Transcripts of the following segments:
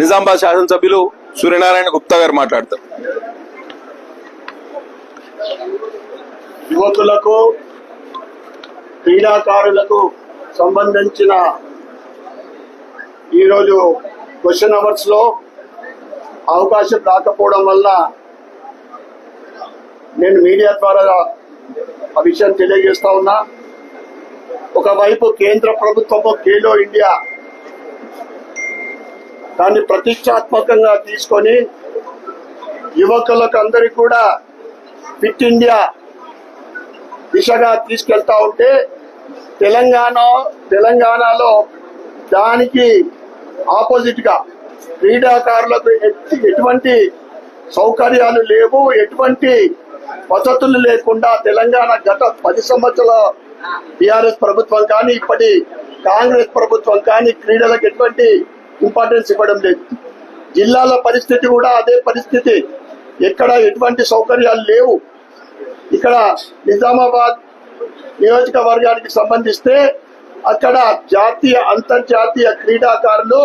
నిజామాబాద్ శాసనసభ్యులు సూర్యనారాయణ గుప్తా గారు మాట్లాడతారు. యువకులకు క్రీడాకారులకు సంబంధించిన ఈరోజు క్వశ్చన్ అవర్స్లో అవకాశం రాకపోవడం వల్ల నేను మీడియా ద్వారా ఆ విషయం తెలియజేస్తా ఉన్నా. ఒకవైపు కేంద్ర ప్రభుత్వము ఖేలో ఇండియా దాన్ని ప్రతిష్టాత్మకంగా తీసుకొని యువకులకు అందరికీ కూడా ఫిట్ ఇండియా దిశగా తీసుకెళ్తా ఉంటే తెలంగాణ తెలంగాణలో దానికి ఆపోజిట్గా క్రీడాకారులకు ఎటువంటి సౌకర్యాలు లేవు ఎటువంటి వసతులు లేకుండా తెలంగాణ గత పది సంవత్సరాల టిఆర్ఎస్ ప్రభుత్వం కానీ ఇప్పటి కాంగ్రెస్ ప్రభుత్వం కానీ క్రీడలకు ఎటువంటి ఇంపార్టెన్స్ ఇవ్వడం లేదు. జిల్లాల పరిస్థితి కూడా అదే పరిస్థితి. ఎక్కడ ఎటువంటి సౌకర్యాలు లేవు. ఇక్కడ నిజామాబాద్ నియోజకవర్గానికి సంబంధిస్తే అక్కడ జాతీయ అంతర్జాతీయ క్రీడాకారులు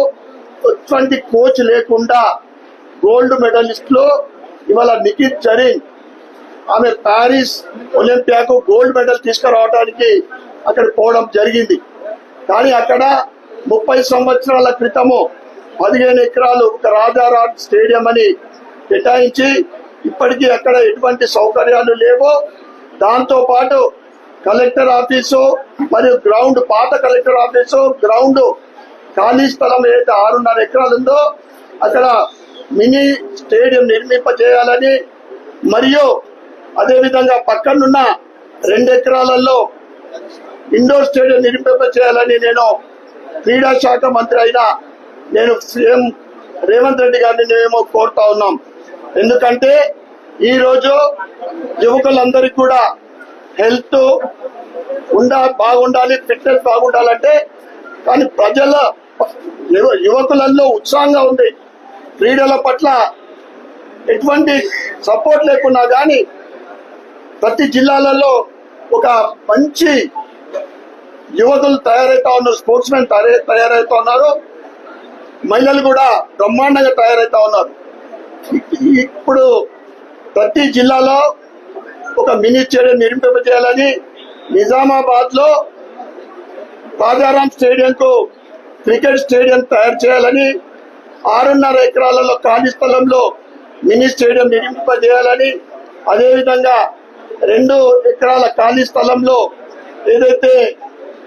ఎటువంటి కోచ్ లేకుండా గోల్డ్ మెడలిస్ట్లో ఇవాళ నిఖిత్ జరీన్ ఆమె ప్యారిస్ ఒలింపియాకు గోల్డ్ మెడల్ తీసుకురావడానికి అక్కడ పోవడం జరిగింది. కానీ అక్కడ ముప్పై సంవత్సరాల క్రితము పదిహేను ఎకరాలు ఒక రాజారాం స్టేడియం అని కేటాయించి ఇప్పటికీ అక్కడ ఎటువంటి సౌకర్యాలు లేవు. దాంతో పాటు కలెక్టర్ ఆఫీసు మరియు గ్రౌండ్ పాత కలెక్టర్ ఆఫీసు గ్రౌండ్ ఖాళీ స్థలం ఏదైతే ఆరున్నర ఎకరాలు ఉందో అక్కడ మినీ స్టేడియం నిర్మింపజేయాలని మరియు అదేవిధంగా పక్కనున్న రెండు ఎకరాలలో ఇండోర్ స్టేడియం నిర్మింప చేయాలని నేను క్రీడా శాఖ మంత్రి అయిన నేను సీఎం రేవంత్ రెడ్డి గారిని మేము కోరుతా ఉన్నాం. ఎందుకంటే ఈ రోజు యువకులందరికీ కూడా హెల్త్ ఉండా బాగుండాలి ఫిట్నెస్ బాగుండాలంటే కానీ ప్రజల యువ- యువకులలో ఉత్సాహంగా ఉంది. క్రీడల పట్ల ఎటువంటి సపోర్ట్ లేకున్నా కానీ ప్రతి జిల్లాలలో ఒక మంచి యువతులు తయారైతా ఉన్నారు స్పోర్ట్స్ మెన్ తయారైతా ఉన్నారు మహిళలు కూడా బ్రహ్మాండంగా తయారైతా ఉన్నారు. ఇప్పుడు ప్రతి జిల్లాలో ఒక మినీ స్టేడియం నిర్మింపజేయాలని నిజామాబాద్లో రాజారాం స్టేడియం కు క్రికెట్ స్టేడియం తయారు చేయాలని ఆరున్నర ఎకరాలలో ఖాళీ స్థలంలో మినీ స్టేడియం నిర్మింపజేయాలని అదేవిధంగా రెండు ఎకరాల ఖాళీ స్థలంలో ఏదైతే